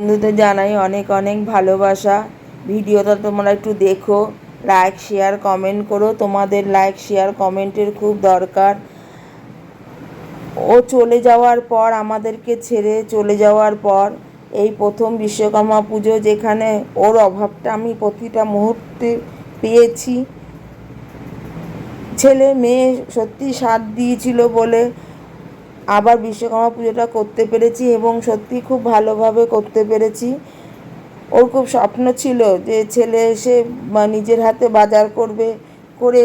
বন্ধুদের জানাই অনেক অনেক ভালোবাসা। ভিডিওটা তোমরা একটু দেখো লাইক শেয়ার কমেন্ট করো। তোমাদের লাইক শেয়ার কমেন্টের খুব দরকার। ও চলে যাওয়ার পর, আমাদেরকে ছেড়ে চলে যাওয়ার পর, এই প্রথম বিশ্বকর্মা পুজো যেখানে ওর অভাবটা আমি প্রতিটা মুহূর্তে পেয়েছি। ছেলে, মেয়ে সত্যি সাথ দিয়েছিল বলে আবার বিশ্বকর্মা পুজোটা করতে পেরেছি এবং সত্যি খুব ভালোভাবে করতে পেরেছি। ওর খুব স্বপ্ন ছিল যে ছেলে এসে নিজের হাতে বাজার করবে, করে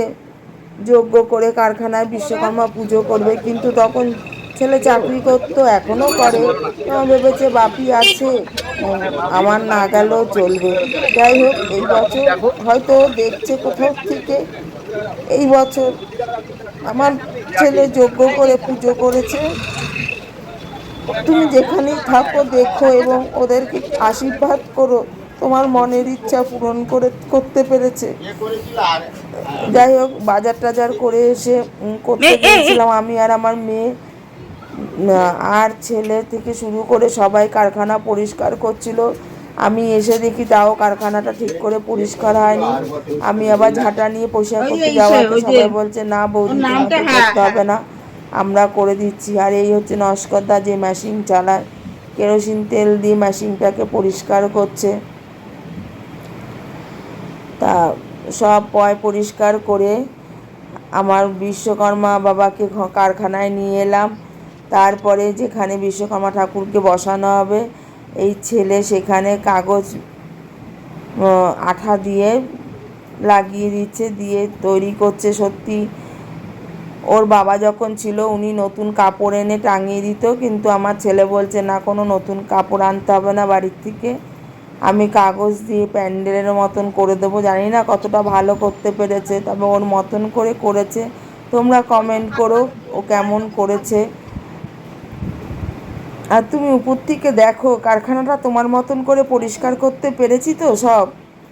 যোগ্য করে কারখানায় বিশ্বকর্মা পুজো করবে। কিন্তু তখন ছেলে চাকরি করতো, এখনও করে। ভেবেছে, বাপি আছে, আমার না গেলেও চলবে। যাই হোক, এই বছর হয়তো দেখছে কোথাও থেকে, এই বছর আমার ছেলে যোগ্য করে পুজো করেছে। তুমি যেখানেই থাকো দেখো এবং ওদেরকে আশীর্বাদ করো। তোমার মনের ইচ্ছা পূরণ করে করতে পেরেছে। যাই হোক বাজার টাজার করে এসে করতে গিয়েছিলাম আমি আর আমার মেয়ে আর ছেলে থেকে শুরু করে সবাই কারখানা পরিষ্কার করছিল। আমি এসে দেখি তাও কারখানাটা ঠিক করে পরিষ্কার হয়নি। আমি আবার ঝাঁটা নিয়ে পরিষ্কার করতে যাওয়াতে সবাই বলছে না বৌদি করতে হবে না। আমরা করে দিচ্ছি। আর এই হচ্ছে নস্করদা যে মেশিন চালায় কেরোসিন তেল দিয়ে মেশিনটাকে পরিষ্কার করছে। তা সব পয় পরিষ্কার করে আমার বিশ্বকর্মা বাবাকে কারখানায় নিয়ে এলাম। তারপরে যেখানে বিশ্বকর্মা ঠাকুরকে বসানো হবে এই ছেলে সেখানে কাগজ আঠা দিয়ে লাগিয়ে দিচ্ছে, দিয়ে তৈরি করছে সত্যি। ওর বাবা যখন ছিল, উনি নতুন কাপড় এনে টাঙিয়ে দিত, কিন্তু আমার ছেলে বলছে, না, কোনো নতুন কাপড় আনতে হবে না বাড়ির থেকে। আমি কাগজ দিয়ে প্যান্ডেলের মতন করে দেবো। জানি না কতটা ভালো করতে পেরেছে, তবে ওর মতন করে করেছে। তোমরা কমেন্ট করো, ও কেমন করেছে। আর তুমি উপর থেকে দেখো, কারখানাটা তোমার মতন করে পরিষ্কার করতে পেরেছি তো সব,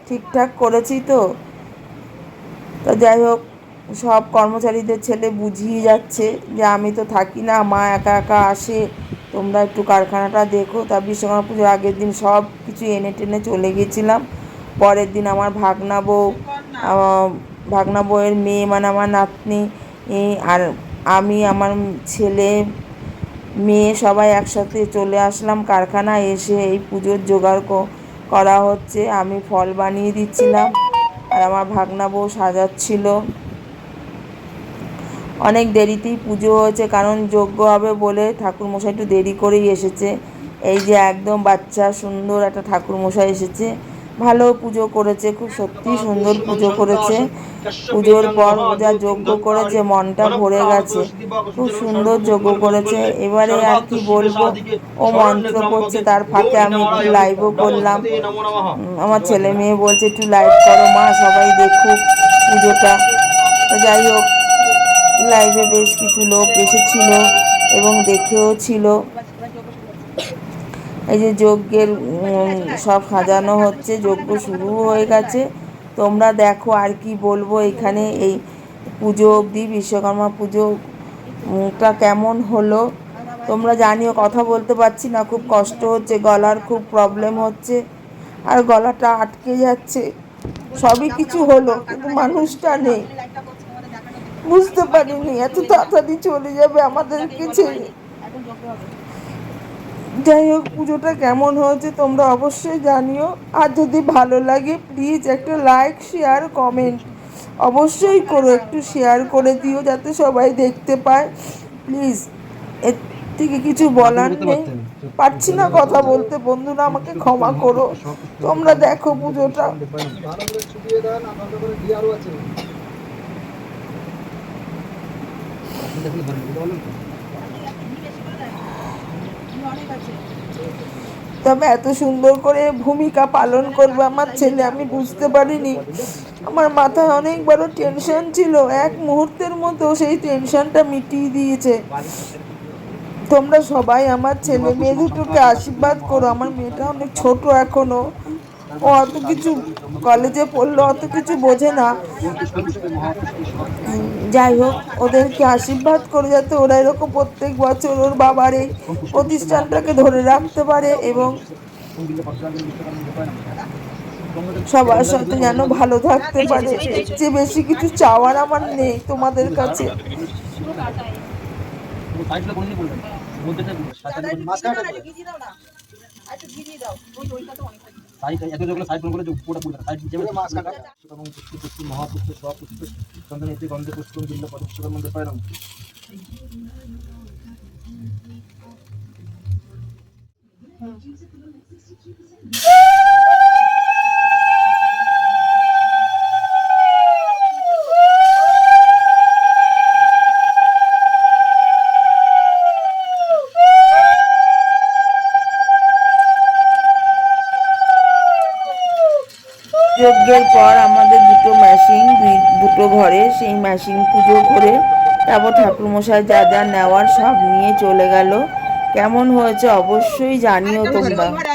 ঠিকঠাক করেছি তো। তো যাই হোক, সব কর্মচারীদের ছেলে বুঝিয়ে যাচ্ছে যে আমি তো থাকি না, মা একা একা আসে, তোমরা একটু কারখানাটা দেখো। তা বিশ্বকর্মা পুজোর আগের দিন সব কিছু এনে টেনে চলে গেছিলাম। পরের দিন আমার ভাগনা বউ ভাগনা বউয়ের মেয়ে মানে আমার নাতনি আর আমি, আমার ছেলে মেয়ে সবাই একসাথে চলে আসলাম কারখানায় এসে এই পুজোর জোগাড় করা হচ্ছে। আমি ফল বানিয়ে দিচ্ছিলাম আর আমার ভাগনা বউ সাজাচ্ছিল। অনেক দেরিতেই পুজো হয়েছে, কারণ যজ্ঞ হবে বলে ঠাকুরমশাই একটু দেরি করেই এসেছে। এই যে একদম বাচ্চা, সুন্দর একটা ঠাকুরমশাই এসেছে। ভালো পুজো করেছে, খুব সত্যি সুন্দর পুজো করেছে। পুজোর পর যা যজ্ঞ করেছে, মনটা ভরে গেছে, খুব সুন্দর যজ্ঞ করেছে। এবারে আর কি বলব, ও মন্ত্র করছে, তার ফাঁকে আমি একটু লাইভও করলাম। আমার ছেলে মেয়ে বলছে, একটু লাইভ করো মা, সবাই দেখুক পুজোটা। তো যাই হোক লাইভে বেশ কিছু লোক এসেছিল এবং দেখেও ছিল। এই যে যজ্ঞের সব সাজানো হচ্ছে যজ্ঞ শুরু হয়ে গেছে। তোমরা দেখো আর কি বলব এখানে এই পুজো অবধি বিশ্বকর্মা পুজো উম, টা কেমন হলো? তোমরা জানিও কথা বলতে পারছি না খুব কষ্ট হচ্ছে গলার খুব প্রবলেম হচ্ছে। আর গলাটা আটকে যাচ্ছে। সবই কিছু হলো কিন্তু মানুষটা নেই। বুঝতে পারিনি এত তাড়াতাড়ি চলে যাবে আমাদেরকে ছেড়ে। যাই হোক পুজোটা কেমন হয়েছে তোমরা অবশ্যই জানিও। আর যদি ভালো লাগে প্লিজ একটা লাইক শেয়ার কমেন্ট অবশ্যই করো একটু শেয়ার করে দিও যাতে সবাই দেখতে পায়। প্লিজ এর থেকে কিছু বলার নেই। পারছি না কথা বলতে বন্ধুরা আমাকে ক্ষমা করো। তোমরা দেখো পুজোটা। আছে তবে এত সুন্দর করে ভূমিকা পালন করবে আমার ছেলে, আমি বুঝতে পারিনি। আমার মাথায় অনেক বড় টেনশন ছিল। এক মুহূর্তের মতো সেই টেনশনটা মিটিয়ে দিয়েছে। তোমরা সবাই আমার ছেলে মেয়ে দুটোকে আশীর্বাদ করো। আমার মেয়েটা অনেক ছোট এখনও। ও অত কিছু কলেজে পড়ল অত কিছু বোঝে না। যাই হোক ওদেরকে আশীর্বাদ করে যাতে ওরা এরকম প্রত্যেক বছর ওর বাবার এই প্রতিষ্ঠানটাকে ধরে রাখতে পারে এবং সবার সাথে যেন ভালো থাকতে পারে। এর চেয়ে বেশি কিছু চাওয়ার আমার নেই তোমাদের কাছে। সাইডটা কোনদিন বলবেন সাইড এত যেগুলো সাইড করে পুরো পুরো সাইড যেগুলো মাঝখানটা। এবং পুষ্প পুষ্প মহাপুষ্প স্বপুষ্প চন্দন এতে গন্ধে পুষ্পম দিল্লা পরশুরাম দেবায় নমঃ যজ্ঞের পর আমাদের দুটো মেশিন দুটো ঘরে সেই মেশিন পুজো করে তারপর ঠাকুরমশাই যা যা নেওয়ার সব নিয়ে চলে গেল। কেমন হয়েছে অবশ্যই জানিও তোমরা।